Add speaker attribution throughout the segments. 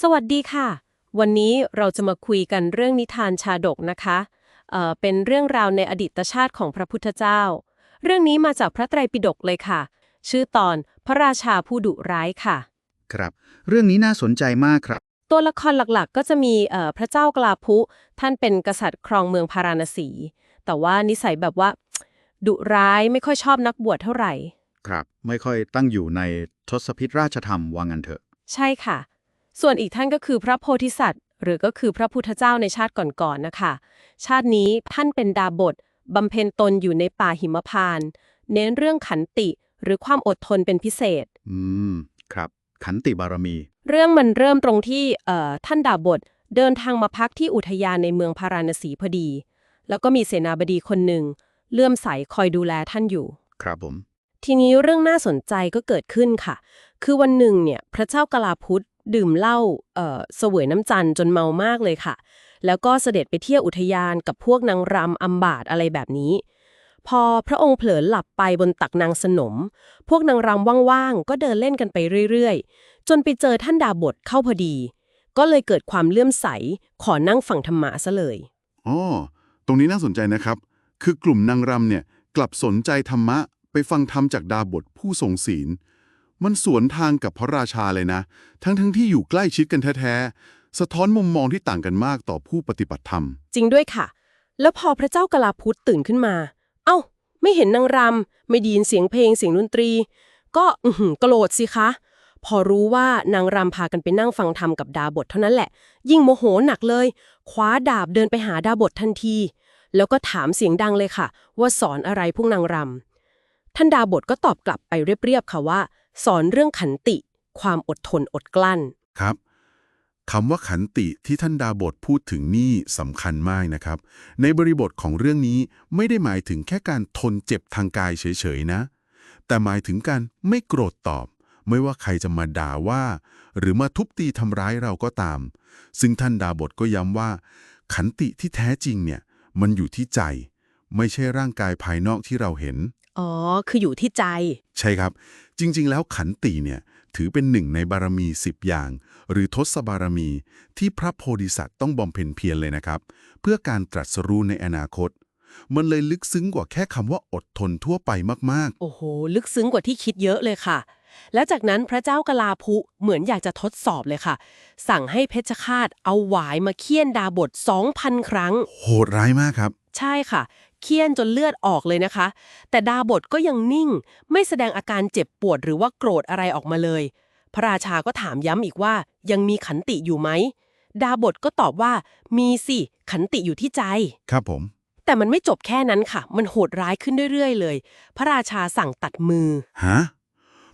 Speaker 1: สวัสดีค่ะ วันนี้เราจะมาคุยกันเรื่องนิทานชาดกนะคะเอ่อเป็นเรื่องราวในอดีตชาติของพระพุทธเจ้า เรื่องนี้มาจากพระไตรปิฎกเลยค่ะ ชื่อตอนพระราชาผู้ดุร้ายค่ะ
Speaker 2: ครับ เรื่องนี้น่าสนใจมากครับ
Speaker 1: ตัวละครหลักๆ ก็จะมีเอ่อพระเจ้ากลาภุท่านเป็นกษัตริย์ครองเมืองพาราณสี แต่ว่านิสัยแบบว่า ดุร้ายไม่ค่อยชอบนักบวชเท่าไหร่
Speaker 2: ครับ ไม่ค่อยตั้งอยู่ในทศพิธราชธรรมว่างันเถอะ
Speaker 1: ใช่ค่ะ ส่วนอีกท่านก็คือพระโพธิสัตว์ หรือก็คือพระพุทธเจ้าในชาติก่อนๆนะคะ ชาตินี้ท่านเป็นดาบทบำเพ็ญตนอยู่ในป่าหิมพานต์เน้นเรื่องขันติหรือความอดทนเป็นพิเศษ
Speaker 2: อืม ครับ ขันติบารมี
Speaker 1: เรื่องมันเริ่มตรงที่เอ่อท่านดาบทเดินทางมาพักที่อุทยานในเมืองพาราณสีพอดี แล้วก็มีเสนาบดีคนหนึ่งเลื่อมใสคอยดูแลท่านอยู่
Speaker 2: ครับผม
Speaker 1: ทีนี้เรื่องน่าสนใจก็เกิดขึ้นค่ะ คือวันหนึ่งเนี่ย พระเจ้ากลาพุทธ ดื่มเหล้าเอ่อเสวยน้ำจันทร์จนเมามากเลยค่ะ แล้วก็เสด็จไปเที่ยวอุทยานกับพวกนางรำอัมบาตอะไรแบบนี้ พอพระองค์เผลอหลับไปบนตักนางสนม พวกนางรำว่างๆ ก็เดินเล่นกันไปเรื่อยๆ จนไปเจอท่านดาบทเข้าพอดี ก็เลยเกิดความเลื่อมใส ขอนั่งฟังธรรมะซะเลย
Speaker 3: อ๋อตรงนี้น่าสนใจนะครับ คือกลุ่มนางรำเนี่ยกลับสนใจธรรมะไปฟังธรรมจากดาบทผู้ทรงศีล มันสวนทางกับพระราชาเลยนะ ทั้งทั้งที่อยู่ใกล้ชิดกันแท้ๆ สะท้อนมุมมองที่ต่างกันมากต่อผู้ปฏิบัติธรรม
Speaker 1: จริงด้วยค่ะ แล้วพอพระเจ้ากลาพุทธตื่นขึ้นมา เอ้า ไม่เห็นนางรำ ไม่ไดียินเสียงเพลงเสียงดนตรี ก็อืโกรธสิคะ พอรู้ว่านางรำพากันไปนั่งฟังธรรมกับดาบทเท่านั้นแหละ ยิ่งโมโหหนักเลย คว้าดาบเดินไปหาดาบททันที แล้วก็ถามเสียงดังเลยค่ะ ว่าสอนอะไรพวกนางรำท่านดาบทก็ตอบกลับไปเรียบๆค่ะว่า สอนเรื่องขันติ ความอดทนอดกลั้น
Speaker 3: ครับคำว่าขันติที่ท่านดาบทพูดถึงนี่สำคัญมากนะครับ ในบริบทของเรื่องนี้ไม่ได้หมายถึงแค่การทนเจ็บทางกายเฉยๆนะ แต่หมายถึงการไม่โกรธตอบ ไม่ว่าใครจะมาด่าว่า หรือมาทุบตีทำร้ายเราก็ตาม ซึ่งท่านดาบทก็ย้ำว่า ขันติที่แท้จริงเนี่ยมันอยู่ที่ใจ ไม่ใช่ร่างกายภายนอกที่เราเห็น
Speaker 1: อ๋อ คืออยู่ที่ใจ
Speaker 3: ใช่ครับ จริง ๆ แล้วขันติเนี่ยถือเป็นหนึ่งในบารมี 10 อย่าง หรือทศบารมี ที่พระโพธิสัตว์ต้องบำเพ็ญเพียรเลยนะครับ เพื่อการตรัสรู้ในอนาคต มันเลยลึกซึ้งกว่าแค่คำว่าอดทนทั่วไปมาก
Speaker 1: โอ้โห ลึกซึ้งกว่าที่คิดเยอะเลยค่ะ แล้วจากนั้นพระเจ้ากลาภุเหมือนอยากจะทดสอบเลยค่ะ สั่งให้เพชฌฆาตเอาหวายมาเคี่ยนดาบท 2,000 ครั้ง
Speaker 3: ๆโหดร้ายมากครับ
Speaker 1: ใช่ค่ะ เคี่ยนจนเลือดออกเลยนะคะ แต่ดาบทก็ยังนิ่ง ไม่แสดงอาการเจ็บปวดหรือว่าโกรธอะไรออกมาเลย พระราชาก็ถามย้ำอีกว่ายังมีขันติอยู่ไหม ดาบทก็ตอบว่ามีสิ ขันติอยู่ที่ใจ
Speaker 3: ครับผม
Speaker 1: แต่มันไม่จบแค่นั้นค่ะ มันโหดร้ายขึ้นเรื่อยๆเลย พระราชาสั่งตัดมือ
Speaker 3: ฮะ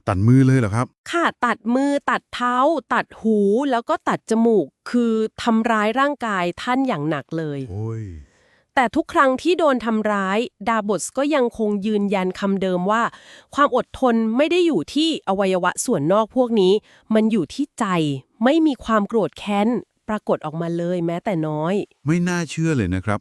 Speaker 3: ตัดมือเลยเหรอครับ
Speaker 1: ค่ะตัดมือตัดเท้า ตัดหูแล้วก็ตัดจมูก คือทำร้ายร่างกายท่านอย่างหนักเลย
Speaker 3: โอ้ย
Speaker 1: แต่ทุกครั้งที่โดนทำร้าย ดาบทก็ยังคงยืนยันคำเดิมว่า ความอดทนไม่ได้อยู่ที่อวัยวะส่วนนอกพวกนี้ มันอยู่ที่ใจ ไม่มีความโกรธแค้น ปรากฏออกมาเลยแม้แต่น้อย
Speaker 3: ไม่น่าเชื่อเลยนะครับ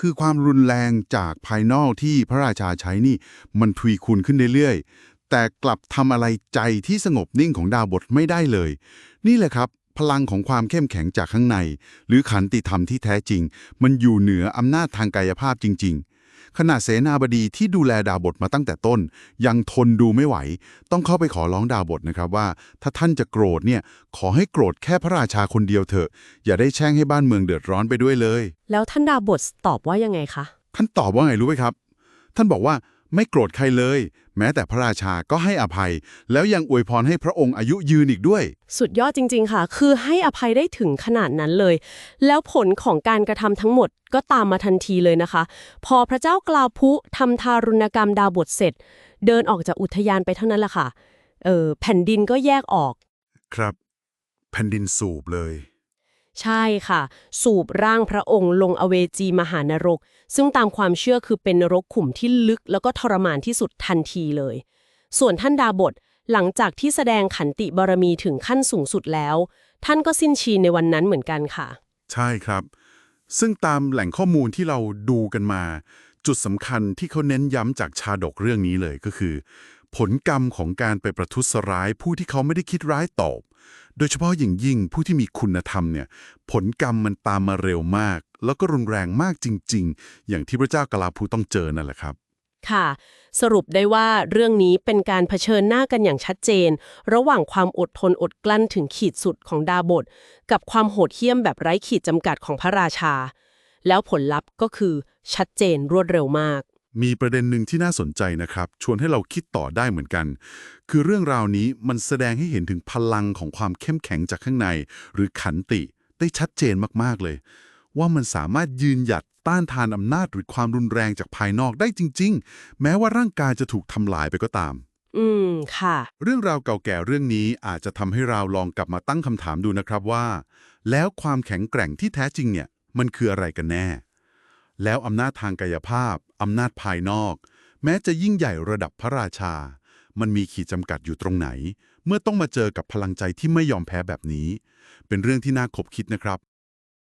Speaker 3: คือความรุนแรงจากภายนอกที่พระราชาใช้นี่ มันทวีคูณขึ้นเรื่อยๆแต่กลับทำอะไรใจที่สงบนิ่งของดาบทไม่ได้เลย นี่แหละครับ พลังของความเข้มแข็งจากข้างใน หรือขันติธรรมที่แท้จริง มันอยู่เหนืออำนาจทางกายภาพจริง ๆ ขณะเสนาบดีที่ดูแลดาบทมาตั้งแต่ต้น ยังทนดูไม่ไหว ต้องเข้าไปขอร้องดาบทนะครับว่า ถ้าท่านจะโกรธเนี่ยขอให้โกรธแค่พระราชาคนเดียวเถอะ อย่าได้แช่งให้บ้านเมืองเดือดร้อนไปด้วยเลย
Speaker 1: แล้วท่านดาบทตอบว่ายังไงคะ
Speaker 3: ท่านตอบว่าไงรู้ไหมครับ ท่านบอกว่า ไม่โกรธใครเลย แม้แต่พระราชาก็ให้อภัย แล้วยังอวยพรให้พระองค์อายุยืนอีกด้วย
Speaker 1: สุดยอดจริง ๆ ค่ะ คือให้อภัยได้ถึงขนาดนั้นเลย แล้วผลของการกระทำทั้งหมดก็ตามมาทันทีเลยนะคะ พอพระเจ้ากลาวพุทำทารุณกรรมดาบทเสร็จ เดินออกจากอุทยานไปเท่านั้นแหละค่ะ เออแผ่นดินก็แยกออก
Speaker 3: ครับ แผ่นดินสูบเลย
Speaker 1: ใช่ค่ะ สูบร่างพระองค์ลงอเวจีมหานรก ซึ่งตามความเชื่อคือเป็นนรกขุมที่ลึกแล้วก็ทรมานที่สุดทันทีเลย ส่วนท่านดาบทหลังจากที่แสดงขันติบารมีถึงขั้นสูงสุดแล้ว ท่านก็สิ้นชีในวันนั้นเหมือนกันค่ะ
Speaker 3: ใช่ครับ ซึ่งตามแหล่งข้อมูลที่เราดูกันมา จุดสำคัญที่เขาเน้นย้ำจากชาดกเรื่องนี้เลยก็คือ ผลกรรมของการไปประทุษร้ายผู้ที่เขาไม่ได้คิดร้ายตอบ โดยเฉพาะอย่างยิ่งผู้ที่มีคุณธรรมเนี่ย ผลกรรมมันตามมาเร็วมาก แล้วก็รุนแรงมากจริง ๆ อย่างที่พระเจ้ากลาภูต้องเจอนั่นแหละครับ
Speaker 1: ค่ะ สรุปได้ว่าเรื่องนี้เป็นการเผชิญหน้ากันอย่างชัดเจน ระหว่างความอดทนอดกลั้นถึงขีดสุดของดาบท กับความโหดเหี้ยมแบบไร้ขีดจำกัดของพระราชา แล้วผลลัพธ์ก็คือชัดเจนรวดเร็วมาก
Speaker 3: มีประเด็นหนึ่งที่น่าสนใจนะครับ ชวนให้เราคิดต่อได้เหมือนกัน คือเรื่องราวนี้มันแสดงให้เห็นถึงพลังของความเข้มแข็งจากข้างใน หรือขันติได้ชัดเจนมากๆเลย ว่ามันสามารถยืนหยัดต้านทานอำนาจหรือความรุนแรงจากภายนอกได้จริง ๆ แม้ว่าร่างกายจะถูกทำลายไปก็ตาม
Speaker 1: อืมค่ะ
Speaker 3: เรื่องราวเก่าแก่เรื่องนี้อาจจะทำให้เราลองกลับมาตั้งคำถามดูนะครับว่า แล้วความแข็งแกร่งที่แท้จริงเนี่ย มันคืออะไรกันแน่ แล้วอำนาจทางกายภาพ อำนาจภายนอก แม้จะยิ่งใหญ่ระดับพระราชา มันมีขีดจำกัดอยู่ตรงไหน เมื่อต้องมาเจอกับพลังใจที่ไม่ยอมแพ้แบบนี้ เป็นเรื่องที่น่าคบคิดนะครับ